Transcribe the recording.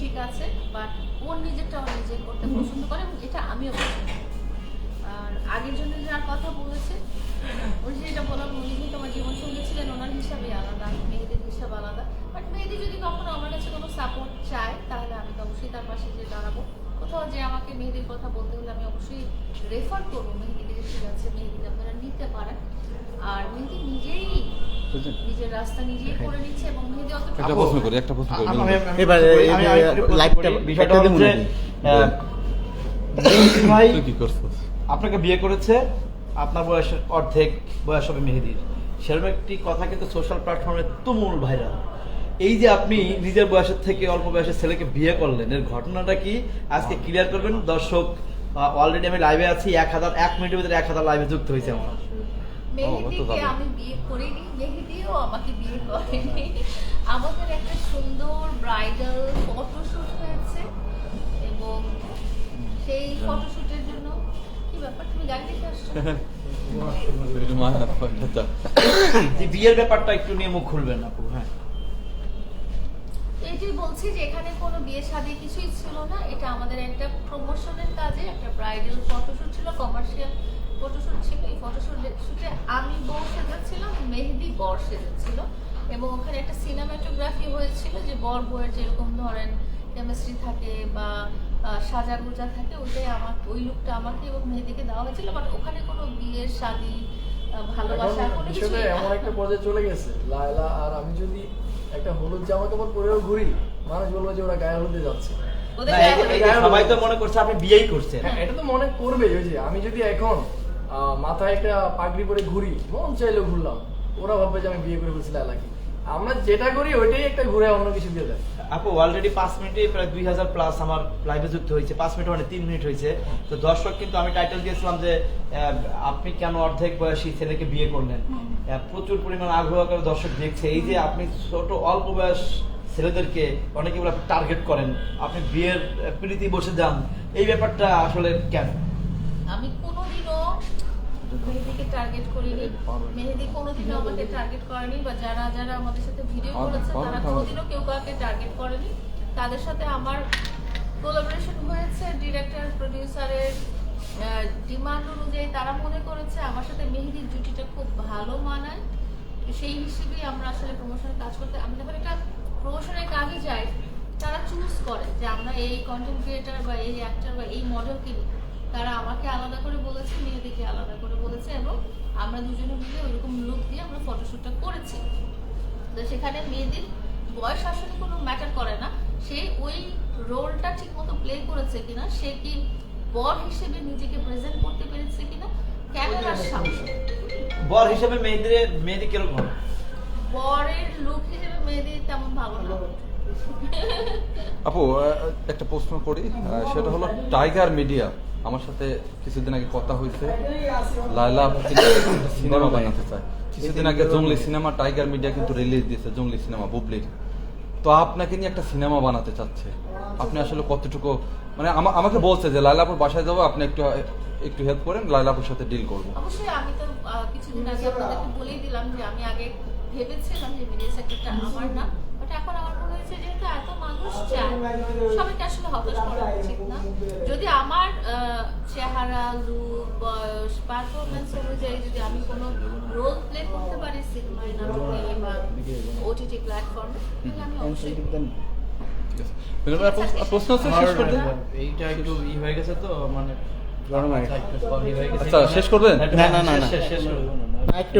ঠিক আছে বাট ওর নিজেরটা ও নিজে করতে পছন্দ করে এবং এটা আমিও পছন্দ। আর আগের জন্য যার কথা বলেছে যে যেটা বললাম উনি যে তোমার জীবনসঙ্গী ছিলেন, ওনার হিসাবে আলাদা মেয়েদের হিসাব আলাদা বাট মেয়েদি যদি কখনো আমার কাছে কোনো সাপোর্ট চায়, তাহলে আমি তো অবশ্যই তার পাশে যে দাঁড়াবো কোথাও যে আমাকে মেহেদির কথা বলতে হলে আমি অবশ্যই রেফার করব মেহেদিকে যে ঠিক আছে মেহেদিকে আপনারা নিতে পারেন আর মেহেদি নিজেই নিজের রাস্তা নিজেই করে নিচ্ছে এবং মেহেদি অত একটা প্রশ্ন করি একটা প্রশ্ন করি আমি- আমি- এবার আমি- এই- আমি এই আরেকটু প্রশ্ন লাইভটা করি। বিষয়টা হচ্ছে, দেবো নাকি? আহ, মেহেদি ভাই কি করছিস? আপনাকে বিয়ে করেছে আপনার বয়সের অর্ধেক বয়স হবে মেহেদির। সেরকম একটি কথা কিন্তু সোশ্যাল প্ল্যাটফর্মে তুমুল ভাইরাল এই যে আপনি নিজের বয়সের থেকে অল্প বয়সের ছেলেকে বিয়ে করলেন এর ঘটনাটা কি? আজকে ক্লিয়ার করবেন? দর্শক অলরেডি আমি লাইভে আছি এক হাজার এক মিনিটের ভিতরে এক হাজার লাইভে যুক্ত হয়েছে আমার। মেহেদিকে আমি বিয়ে করিনি মেহেদিও আমাকে বিয়ে করেনি। আমাদের একটা সুন্দর ব্রাইডাল ফটোশুট হয়েছে এবং সেই ফটোশুটের জন্য কি ব্যাপার তুমি গাড়ি দেখে আসছো? বিয়ের ব্যাপারটা একটু নিয়ে মুখ খুলবেন আপু হ্যাঁ। এটাই বলছি যে এখানে কোনো বিয়ে শাদী কিছুই ছিল না এটা আমাদের একটা প্রমোশনের কাজে একটা ব্রাইডাল ফটোশুট ছিল কমার্শিয়াল ফটোশুট ছিল এই ফটোশুট শুটে আমি বউ সেজেছিলাম মেহেদি বর সেজেছিল এবং ওখানে একটা সিনেমাটোগ্রাফি হয়েছিল যে বর বউয়ের যেরকম ধরেন কেমিস্ট্রি থাকে বা সাজা গোজা থাকে ওইটাই আমার ওই লুকটা আমাকে এবং মেহেদিকে দেওয়া হয়েছিল বাট ওখানে কোনো বিয়ের শাদী ভালোবাসা কোনো এমন একটা পর্যায়ে চলে গেছে। লায়লা আর আমি যদি একটা হলুদ জামা কাপড় পরেও ঘুরি মানুষ বলব যে ওরা গায়ে হলুদে যাচ্ছে। সবাই তো মনে করছে আপনি বিয়েই করছেন। হ্যাঁ এটা তো মনে করবে ওই যে আমি যদি এখন মাথায় একটা পাগড়ি পরে ঘুরি মন চাইলেও ঘুরলাম। ওরা ভাববে যে আমি বিয়ে করে ফেলছি লায়লাকে আমরা যেটা করি ওইটাই একটা ঘুরে অন্য কিছু দিয়ে দেয়। আপু অলরেডি পাঁচ মিনিটে প্রায় দুই হাজার প্লাস আমার লাইভে যুক্ত হয়েছে। পাঁচ মিনিট মানে তিন মিনিট হয়েছে। তো দর্শক কিন্তু আমি টাইটেল দিয়েছিলাম যে আহ, আপনি কেন অর্ধেক বয়সী ছেলেকে বিয়ে করলেন? প্রচুর পরিমাণ আগ্রহ করে দর্শক দেখছে। এই যে আপনি ছোট অল্প বয়স ছেলেদেরকে অনেকে বলে টার্গেট করেন। আপনি বিয়ের প্রীতি বসে যান। এই ব্যাপারটা আসলে কেন? আমি মেহেদিকে টার্গেট করিনি। মেহেদি কোনোদিনও আমাকে টার্গেট করেনি বা যারা যারা আমাদের সাথে ভিডিও করেছে তারা কোনোদিনও কেউ কাউকে টার্গেট করেনি। তাদের সাথে আমার কোলাবোরেশন হয়েছে ডিরেক্টর প্রডিউসারের ডিমান্ড অনুযায়ী তারা মনে করেছে আমার সাথে মেহেদির জুটিটা খুব ভালো মানায়। সেই হিসেবেই আমরা আসলে প্রমোশনের কাজ করতে আমি যখন একটা প্রমোশনের কাজে যাই তারা চুজ করে যে আমরা এই কন্টেন্ট ক্রিয়েটার বা এই অ্যাক্টর বা এই মডেলকে নিই তারা আমাকে আলাদা করে বলেছে মেয়েদেরকে আমরা দুজনে মিলে ওইরকম লুক দিয়ে আমরা ফটোশ্যুটটা করেছি। তো সেখানে মেয়েদের বয়স আসলে কোনো ম্যাটার করে না। সে ওই রোলটা ঠিক মতো প্লে করেছে কিনা সে কি বর হিসেবে নিজেকে প্রেজেন্ট করতে পেরেছে কিনা ক্যামেরার সামনে। বর হিসেবে মেয়েদের মেয়েদের কীরকম বরের লুক হিসেবে মেয়েদের তেমন ভালো না। আপু একটা প্রশ্ন করি। সেটা হলো টাইগার মিডিয়া আমার সাথে কিছুদিন আগে কথা হয়েছে। লাইলা সিনেমা বানাতে চায়। কিছুদিন আগে জঙ্গলি সিনেমা টাইগার মিডিয়া কিন্তু রিলিজ দিয়েছে, জঙ্গলি সিনেমা বুবলির তো আপনাকে নিয়ে একটা সিনেমা বানাতে চাচ্ছে। আপনি আসলে কতটুকু মানে আমা- আমাকে বলছে যে লাইলাপুর বাসায় যাব, আপনি একটু একটু হেল্প করেন লাইলাপুর সাথে ডিল করব। অবশ্যই, আমি তো কিছুদিন আগে আপনাদেরকে বলেই দিলাম যে, আমি আগে ভেবেছিলাম যে মিডিয়া সেক্টরটা আমার না। বাট এখন আমার মনে হয়েছে যেহেতু এত মানুষ চায় সবাইকে আসলে হতাশ করা উচিত না যদি আমার চেহারা লুক বয়স পারফরমেন্স অনুযায়ী যদি আমি কোনো রোল প্লে করতে পারি সিনেমায় নাটকে বা ওটিটি প্ল্যাটফর্মে তাহলে আমি অবশ্যই প্রশ্ন- শেষ এইটা একটু ই হয়ে গেছে তো মানে। আচ্ছা, শেষ করবেন? না, না, না, না। শেষ- শেষ করবেন। একটু